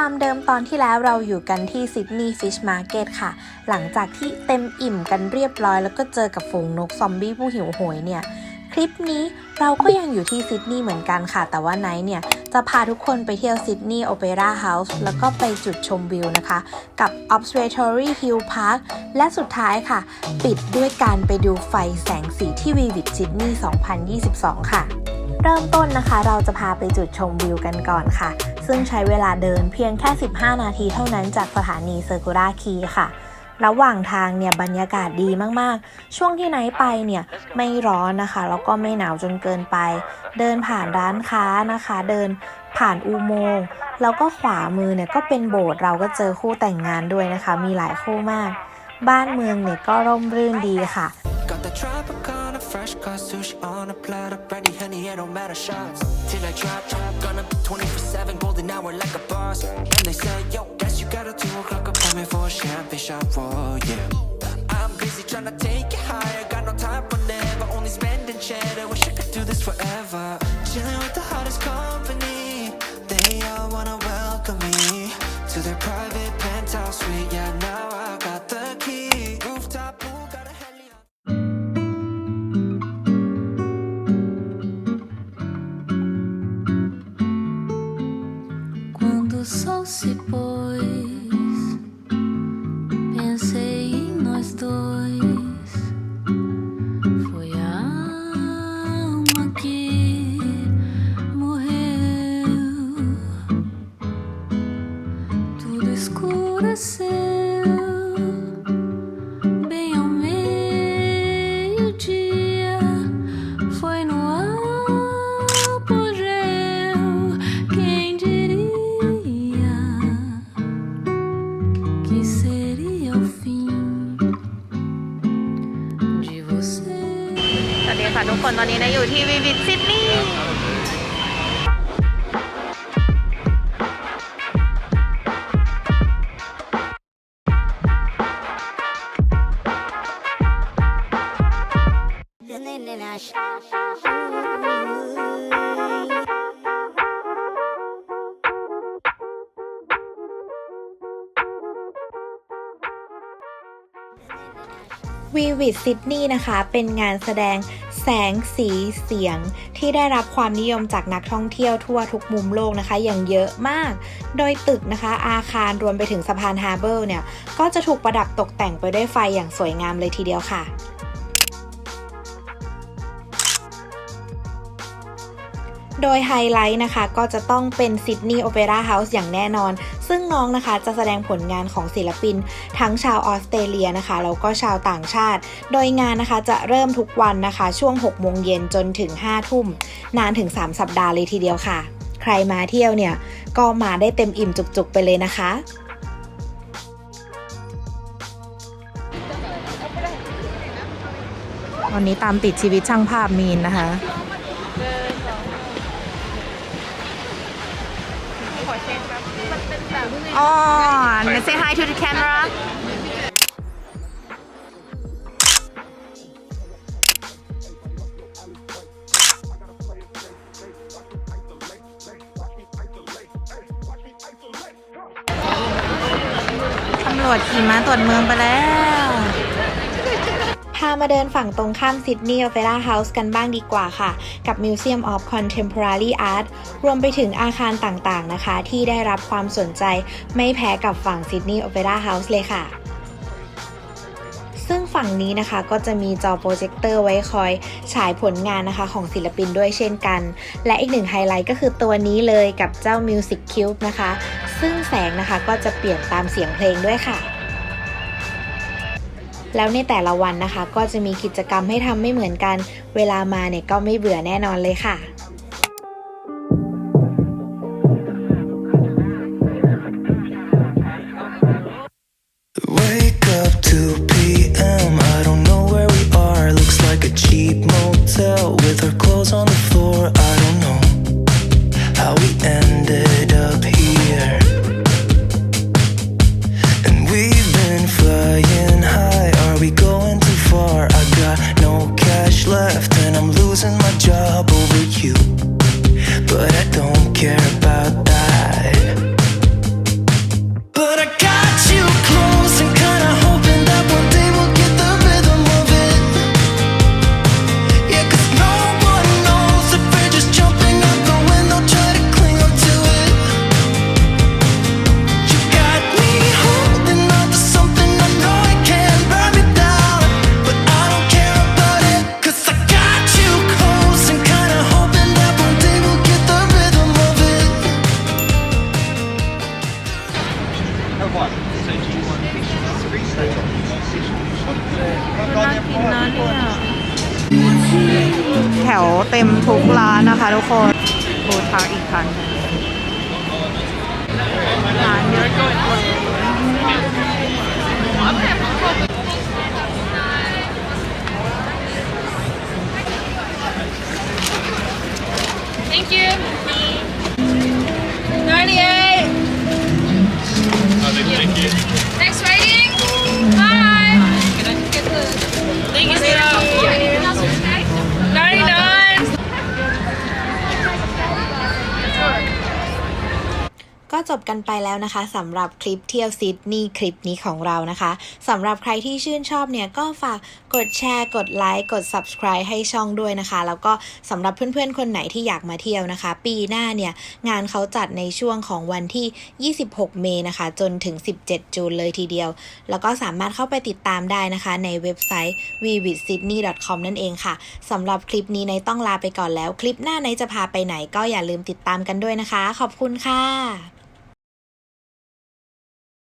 ความเดิมตอนที่แล้วเราอยู่กันที่ซิดนีย์ฟิชมาร์เก็ตค่ะ หลังจากที่เต็มอิ่มกันเรียบร้อย แล้วก็เจอกับฝูงนกซอมบี้ผู้หิวโหยเนี่ย คลิปนี้เราก็ยังอยู่ที่ซิดนีย์เหมือนกันค่ะ แต่ว่าไนท์เนี่ย จะพาทุกคนไปเที่ยวซิดนีย์โอเปร่าเฮาส์แล้วก็ไปจุดชมวิวนะคะ กับ Observatory Hill Park และสุดท้ายค่ะ ปิดด้วยการไปดูไฟแสงสีที่วีวิดซิดนีย์2022 ค่ะ เริ่มต้นนะคะ เราจะพาไปจุดชมวิวกันก่อนค่ะ ซึ่งใช้เวลาเดินเพียงแค่ 15 นาทีเท่านั้นจากสถานีเซอร์กูราคีค่ะ ระหว่างทางเนี่ยบรรยากาศดีมากๆ ช่วงที่ไนท์ไปเนี่ยไม่ร้อนนะคะ แล้วก็ไม่หนาวจนเกินไป เดินผ่านร้านค้านะคะ เดินผ่านอุโมงค์แล้วก็ขวามือเนี่ยก็เป็นโบสถ์เราก็เจอคู่แต่งงานด้วยนะคะ มีหลายคู่มาก บ้านเมืองเนี่ยก็ร่มรื่นดีค่ะ fresh cut sushi on a platter, brandy, honey, it don't matter shots. Till I drop, drop, gonna be 24/7, golden hour like a boss. And they say, yo, guess you got a two o'clock appointment for a champagne shot, whoa, oh, yeah. I'm busy trying to take it higher, got no time for never, only spending cheddar. Wish I could do this forever. Chilling with the hottest company, they all wanna welcome me to their private penthouse suite. Yeah, o sol se pôs, สวัสดีค่ะทุกคนตอนนี้นะอยู่ที่วิวิทซิดนีย์ วีวิดซิดนีย์นะคะ เป็นงานแสดงแสงสีเสียงที่ได้รับความนิยมจากนักท่องเที่ยวทั่วทุกมุมโลกนะคะ อย่างเยอะมาก โดยตึกนะคะ อาคารรวมไปถึงสะพานฮาร์เบอร์เนี่ย ก็จะถูกประดับตกแต่งไปด้วยไฟอย่างสวยงามเลยทีเดียวค่ะ โดยไฮไลท์นะคะก็จะต้องเป็นซิดนีย์โอเปร่าเฮาส์อย่างแน่นอน ซึ่งน้องนะคะจะแสดงผลงานของศิลปิน ทั้งชาวออสเตรเลียนะคะแล้วก็ชาวต่างชาติ โดยงานนะคะจะเริ่มทุกวันนะคะช่วง 6 โมงเย็นจนถึง 5 ทุ่ม นานถึง 3 สัปดาห์เลยทีเดียวค่ะ ใครมาเที่ยวเนี่ย ก็มาได้เต็มอิ่มจุกๆไปเลยนะคะวันนี้ตามติดชีวิตช่างภาพมีนนะคะ on let's say hi to the camera ตำรวจขี่ม้าตรวจเมืองไปแล้วพามาเดินฝั่งตรงข้ามซิดนีย์โอเปร่าเฮาส์กันบ้างดีกว่าค่ะ กับ Museum of Contemporary Art รวมไปถึงอาคารต่างๆนะคะ ที่ได้รับความสนใจไม่แพ้กับฝั่งซิดนีย์โอเปร่าเฮาส์เลยค่ะซึ่งฝั่งนี้นะคะก็จะมีจอโปรเจคเตอร์ไว้คอย ฉายผลงานนะคะของศิลปินด้วยเช่นกัน และอีกหนึ่งไฮไลท์ก็คือตัวนี้เลยกับเจ้า Music Cube นะคะ ซึ่งแสงนะคะก็จะเปลี่ยนตามเสียงเพลงด้วยค่ะ แล้วในแต่ละวันนะคะ ก็จะมีกิจกรรมให้ทำไม่เหมือนกัน เวลามาเนี่ยก็ไม่เบื่อแน่นอนเลยค่ะ left, and I'm losing my job over you. But I don't care about that. Got no cash left and I'm losing my job over you. แถวเต็มทุกร้านนะคะทุกคนฟูทรักอีกครั้งหนึ่งร้านเยอะจนเลย Thank you. จบกันไปแล้วนะคะสำหรับคลิปเที่ยวซิดนีย์คลิปนี้ของเรานะคะสำหรับใครที่ชื่นชอบเนี่ยก็ฝากกดแชร์กดไลค์กด subscribe ให้ช่องด้วยนะคะ แล้วก็สำหรับเพื่อนๆคนไหนที่อยากมาเที่ยวนะคะ ปีหน้าเนี่ยงานเขาจัดในช่วงของวันที่ 26 เมษนะคะ จนถึง 17 จูนเลยทีเดียว แล้วก็สามารถเข้าไปติดตามได้นะคะ ในเว็บไซต์ vividsydney.com นั่นเองค่ะสำหรับคลิปนี้ในต้องลาไปก่อนแล้ว คลิปหน้าในจะพาไปไหนก็อย่าลืมติดตามกันด้วยนะคะ ขอบคุณค่ะ